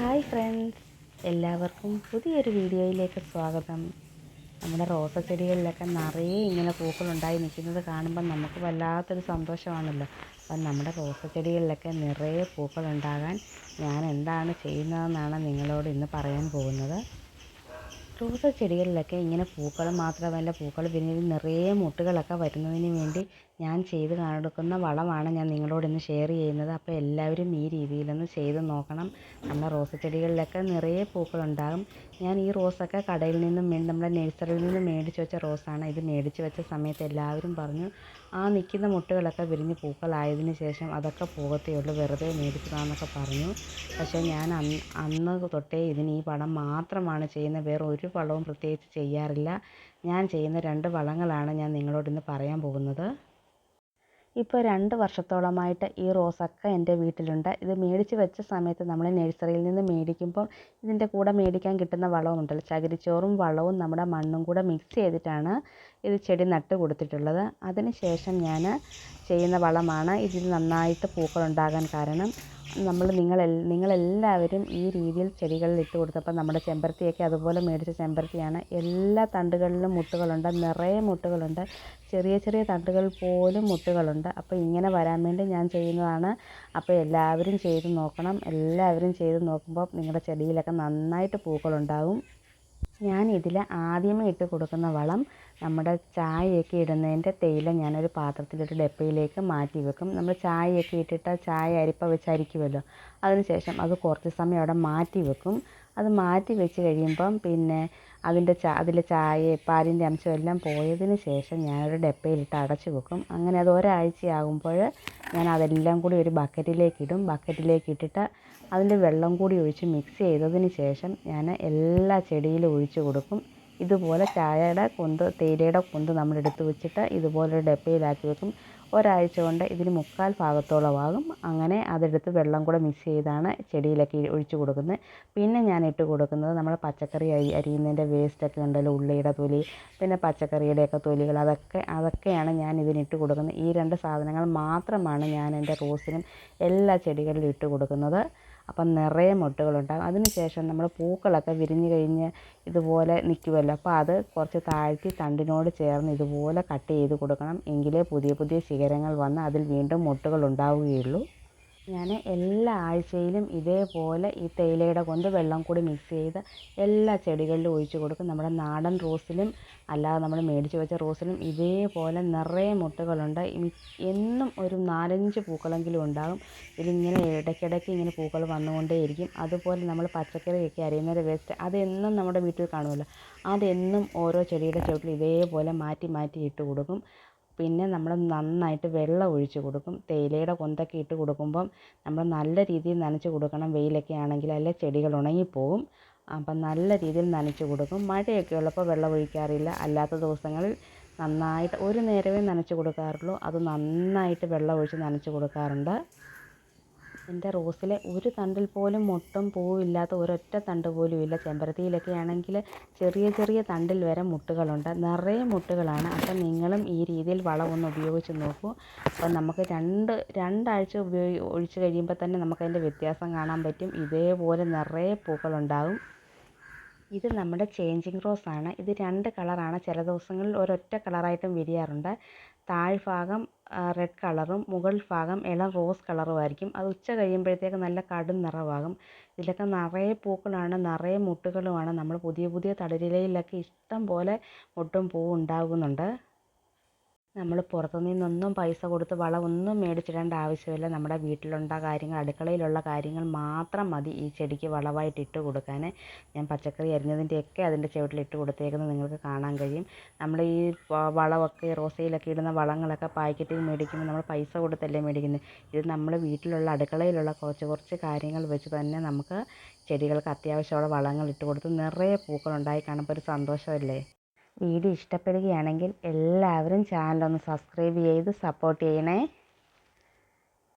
Hi friends. എല്ലാവർക്കും പുതിയൊരു വീഡിയോയിലേക്ക് സ്വാഗതം. നമ്മുടെ റോസ ചെടികളിലൊക്കെ നിറയെ ഇങ്ങനെ പൂക്കളുണ്ടായി നിൽക്കുന്നത് കാണുമ്പോൾ നമുക്ക് വല്ലാത്തൊരു സന്തോഷമാണല്ലോ. അപ്പം നമ്മുടെ റോസ ചെടികളിലൊക്കെ നിറയെ പൂക്കളുണ്ടാകാൻ ഞാൻ എന്താണ് ചെയ്യുന്നതെന്നാണ് നിങ്ങളോട് ഇന്ന് പറയാൻ പോകുന്നത്. റോസ ചെടികളിലൊക്കെ ഇങ്ങനെ പൂക്കൾ മാത്രമല്ല പൂക്കൾ പിന്നെ നിറയെ മുട്ടുകളൊക്കെ വരുന്നതിന് വേണ്ടി ഞാൻ ചെയ്ത് കൊടുക്കുന്ന വളമാണ് ഞാൻ നിങ്ങളോട് ഇന്ന് ഷെയർ ചെയ്യുന്നത്. അപ്പോൾ എല്ലാവരും ഈ രീതിയിലൊന്ന് ചെയ്ത് നോക്കണം. നമ്മൾ റോസ് ചെടികളിലൊക്കെ നിറയെ പൂക്കളുണ്ടാകും. ഞാൻ ഈ റോസൊക്കെ കടയിൽ നിന്നും നമ്മുടെ നഴ്സറിയിൽ നിന്നും മേടിച്ച് വെച്ച റോസാണ് ഇത് മേടിച്ച് വെച്ച സമയത്ത് എല്ലാവരും പറഞ്ഞു ആ നിൽക്കുന്ന മുട്ടുകളൊക്കെ വിരിഞ്ഞ് പൂക്കളായതിന് ശേഷം അതൊക്കെ പോകത്തേ ഉള്ളൂ. വെറുതെ മേടിച്ചതാണെന്നൊക്കെ പറഞ്ഞു. പക്ഷേ ഞാൻ അന്ന് അന്ന് തൊട്ടേ ഇതിന് ഈ പടം മാത്രമാണ് ചെയ്യുന്നത്. വേറെ ഒരു വളവും പ്രത്യേകിച്ച് ചെയ്യാറില്ല. ഞാൻ ചെയ്യുന്ന രണ്ട് വളങ്ങളാണ് ഞാൻ നിങ്ങളോട് ഇന്ന് പറയാൻ പോകുന്നത്. ഇപ്പോൾ രണ്ട് വർഷത്തോളമായിട്ട് ഈ റോസൊക്കെ എന്റെ വീട്ടിലുണ്ട്. ഇത് മേടിച്ച് വെച്ച സമയത്ത് നമ്മൾ നഴ്സറിയിൽ നിന്ന് മേടിക്കുമ്പോൾ ഇതിന്റെ കൂടെ മേടിക്കാൻ കിട്ടുന്ന വളവും വളമുണ്ടല്ലോ ചകിരിച്ചോറും വളവും നമ്മുടെ മണ്ണും കൂടെ മിക്സ് ചെയ്തിട്ടാണ് ഇത് ചെടി നട്ട് കൊടുത്തിട്ടുള്ളത്. അതിന് ശേഷം ഞാൻ ചെയ്യുന്ന വളമാണ്. ഇതിൽ നന്നായിട്ട് പൂക്കളുണ്ടാകാൻ കാരണം നമ്മൾ നിങ്ങൾ നിങ്ങളെല്ലാവരും ഈ രീതിയിൽ ചെടികളിൽ ഇട്ട് കൊടുത്തപ്പോൾ നമ്മുടെ ചെമ്പരത്തിയൊക്കെ അതുപോലെ മേടിച്ച ചെമ്പരത്തിയാണ്. എല്ലാ തണ്ടുകളിലും മുട്ടുകളുണ്ട് നിറയെ മുട്ടുകളുണ്ട്. ചെറിയ ചെറിയ തണ്ടുകൾ പോലും മുട്ടുകളുണ്ട്. അപ്പോൾ ഇങ്ങനെ വരാൻ വേണ്ടി ഞാൻ ചെയ്യുന്നതാണ്. അപ്പോൾ എല്ലാവരും ചെയ്ത് നോക്കണം. എല്ലാവരും ചെയ്ത് നോക്കുമ്പോൾ നിങ്ങളുടെ ചെടിയിലൊക്കെ നന്നായിട്ട് പൂക്കളുണ്ടാകും ഞാൻ ഇതിൽ ആദ്യമേ ഇട്ട് കൊടുക്കുന്ന വളം നമ്മുടെ ചായയൊക്കെ ഇടുന്നതിന്റെ തേയില ഞാനൊരു പാത്രത്തിലൊരു ഡപ്പയിലേക്ക് മാറ്റി വെക്കും. നമ്മൾ ചായയൊക്കെ ഇട്ടിട്ട് ചായ അരിപ്പ വെച്ച് അരിക്കുമല്ലോ അതിനുശേഷം അത് കുറച്ച് സമയം അവിടെ മാറ്റി വെക്കും. അത് മാറ്റി വെച്ച് കഴിയുമ്പം പിന്നെ അതിന്റെ ചാ അതിലെ ചായ പാലിന്റെ അംശം എല്ലാം പോയതിന് ശേഷം ഞാനൊരു ഡപ്പയിലിട്ട് അടച്ചു വെക്കും. അങ്ങനെ അത് ഒരാഴ്ചയാകുമ്പോൾ ഞാൻ അതെല്ലാം കൂടി ഒരു ബക്കറ്റിലേക്ക് ഇടും ബക്കറ്റിലേക്ക് ഇട്ടിട്ട് അതിന്റെ വെള്ളം കൂടി ഒഴിച്ച് മിക്സ് ചെയ്തതിന് ശേഷം ഞാൻ എല്ലാ ചെടിയിലും ഒഴിച്ച് കൊടുക്കും. ഇതുപോലെ ചായയുടെ കൊന്ത് തേയിലയുടെ കൊന്ത് നമ്മൾ എടുത്തു വെച്ചിട്ട് ഇതുപോലെ ഡപ്പയിലാക്കി വെക്കും. ഒരാഴ്ച കൊണ്ട് ഇതിന് മുക്കാൽ ഭാഗത്തോളമാകും അങ്ങനെ അതെടുത്ത് വെള്ളം കൂടെ മിക്സ് ചെയ്താണ് ചെടിയിലൊക്കെ ഒഴിച്ചു കൊടുക്കുന്നത്. പിന്നെ ഞാൻ ഇട്ട് കൊടുക്കുന്നത് നമ്മൾ പച്ചക്കറി അരി അരിയുന്നതിന്റെ വേസ്റ്റൊക്കെ ഉണ്ടല്ലോ ഉള്ളിയുടെ തൊലി പിന്നെ പച്ചക്കറിയുടെയൊക്കെ തൊലികൾ അതൊക്കെ അതൊക്കെയാണ് ഞാൻ ഇതിനിട്ട് കൊടുക്കുന്നത്. ഈ രണ്ട് സാധനങ്ങൾ മാത്രമാണ് ഞാൻ എന്റെ റോസിനും എല്ലാ ചെടികളിലും ഇട്ട് കൊടുക്കുന്നത്. അപ്പം നിറയെ മുട്ടുകളുണ്ടാകും. അതിന് ശേഷം നമ്മൾ പൂക്കളൊക്കെ വിരിഞ്ഞ് കഴിഞ്ഞ് ഇതുപോലെ നിൽക്കുമല്ലോ. അപ്പോൾ അത് കുറച്ച് താഴ്ത്തി തണ്ടിനോട് ചേർന്ന് ഇതുപോലെ കട്ട് ചെയ്ത് കൊടുക്കണം. എങ്കിലേ പുതിയ പുതിയ ശിഖരങ്ങൾ വന്ന് അതിൽ വീണ്ടും മുട്ടുകൾ ഉണ്ടാവുകയുള്ളൂ ഞാൻ എല്ലാ ആഴ്ചയിലും ഇതേപോലെ ഈ തേയിലയുടെ കൊന്ത് വെള്ളം കൂടി മിക്സ് ചെയ്ത് എല്ലാ ചെടികളിലും ഒഴിച്ച് കൊടുക്കും. നമ്മുടെ നാടൻ റോസിലും അല്ലാതെ നമ്മൾ മേടിച്ച് വെച്ച റോസിലും ഇതേപോലെ നിറയെ മൊട്ടുകളുണ്ട്. എന്നും ഒരു നാലഞ്ച് പൂക്കളെങ്കിലും ഉണ്ടാകും. ഇതിങ്ങനെ ഇടയ്ക്കിടയ്ക്ക് ഇങ്ങനെ പൂക്കൾ വന്നുകൊണ്ടേയിരിക്കും. അതുപോലെ നമ്മൾ പച്ചക്കറിയൊക്കെ അരിയുന്നൊരു വേസ്റ്റ് അതെന്നും നമ്മുടെ വീട്ടിൽ കാണുമല്ലോ. അതെന്നും ഓരോ ചെടിയുടെ ചുവട്ടിൽ ഇതേപോലെ മാറ്റി മാറ്റി ഇട്ട് കൊടുക്കും. പിന്നെ നമ്മൾ നന്നായിട്ട് വെള്ളം ഒഴിച്ച് കൊടുക്കും. തേയിലയുടെ കൊന്തൊക്കെ ഇട്ട് കൊടുക്കുമ്പം നമ്മൾ നല്ല രീതിയിൽ നനച്ച് കൊടുക്കണം. വെയിലൊക്കെ ആണെങ്കിൽ അല്ലെ ചെടികൾ ഉണങ്ങിപ്പോവും. അപ്പം നല്ല രീതിയിൽ നനച്ച് കൊടുക്കും. മഴയൊക്കെ ഉള്ളപ്പോൾ വെള്ളം ഒഴിക്കാറില്ല. അല്ലാത്ത ദിവസങ്ങളിൽ നന്നായിട്ട് ഒരു നേരമേ നനച്ച് കൊടുക്കാറുള്ളൂ. അത് നന്നായിട്ട് വെള്ളം ഒഴിച്ച് നനച്ച് കൊടുക്കാറുണ്ട്. എന്റെ റോസിലെ ഒരു തണ്ടിൽ പോലും മൊട്ടും പൂവും ഇല്ലാത്ത ഒരൊറ്റ തണ്ട് പോലും ഇല്ല. ചെമ്പരത്തിയിലൊക്കെ ആണെങ്കിൽ ചെറിയ ചെറിയ തണ്ടിൽ വരെ മുട്ടുകളുണ്ട്. നിറയെ മുട്ടുകളാണ്. അപ്പം നിങ്ങളും ഈ രീതിയിൽ വളം ഒന്ന് ഉപയോഗിച്ച് നോക്കൂ. അപ്പം നമുക്ക് രണ്ട് രണ്ടാഴ്ച ഉപയോഗി ഒഴിച്ച് കഴിയുമ്പോൾ തന്നെ നമുക്കതിന്റെ വ്യത്യാസം കാണാൻ പറ്റും. ഇതേപോലെ നിറയെ പൂക്കളുണ്ടാകും. ഇത് നമ്മുടെ ചേഞ്ചിങ് റോസാണ്. ഇത് രണ്ട് കളറാണ്. ചില ദിവസങ്ങളിൽ ഒരൊറ്റ കളറായിട്ടും വിരിയാറുണ്ട്. താഴ്ഭാഗം റെഡ് കളറും മുകൾ ഭാഗം ഇളം റോസ് കളറും ആയിരിക്കും. അത് ഉച്ച കഴിയുമ്പോഴത്തേക്ക് നല്ല കടും നിറമാകും ഇതിലൊക്കെ നിറയെ പൂക്കളാണ് നിറയെ മൊട്ടുകളുമാണ്. നമ്മൾ പുതിയ പുതിയ തളിരിലയിലൊക്കെ ഇഷ്ടം പോലെ മൊട്ടും പൂവും ഉണ്ടാകുന്നുണ്ട്. നമ്മൾ പുറത്തു നിന്നൊന്നും പൈസ കൊടുത്ത് വളമൊന്നും മേടിച്ചിടേണ്ട ആവശ്യമില്ല. നമ്മുടെ വീട്ടിലുള്ള കാര്യങ്ങൾ അടുക്കളയിലുള്ള കാര്യങ്ങൾ മാത്രം മതി ഈ ചെടിക്ക് വളമായിട്ട് ഇട്ട് കൊടുക്കാൻ ഞാൻ പച്ചക്കറി അരിഞ്ഞതിന്റെയൊക്കെ അതിന്റെ ചുവട്ടിൽ ഇട്ട് കൊടുത്തേക്കുന്നത് നിങ്ങൾക്ക് കാണാൻ കഴിയും. നമ്മൾ ഈ വളമൊക്കെ റോസയിലൊക്കെ ഇടുന്ന വളങ്ങളൊക്കെ പാക്കറ്റിൽ മേടിക്കുമ്പോൾ നമ്മൾ പൈസ കൊടുത്തല്ലേ മേടിക്കുന്നത് ഇത് നമ്മൾ വീട്ടിലുള്ള അടുക്കളയിലുള്ള കുറച്ച് കുറച്ച് കാര്യങ്ങൾ വെച്ച് തന്നെ നമുക്ക് ചെടികൾക്ക് അത്യാവശ്യമുള്ള വളങ്ങൾ ഇട്ട് കൊടുത്ത് നിറയെ പൂക്കളുണ്ടായി കാണുമ്പോൾ ഒരു സന്തോഷമല്ലേ? വീഡിയോ ഇഷ്ടപ്പെടുകയാണെങ്കിൽ എല്ലാവരും ചാനലൊന്ന് സബ്സ്ക്രൈബ് ചെയ്ത് സപ്പോർട്ട് ചെയ്യണേ.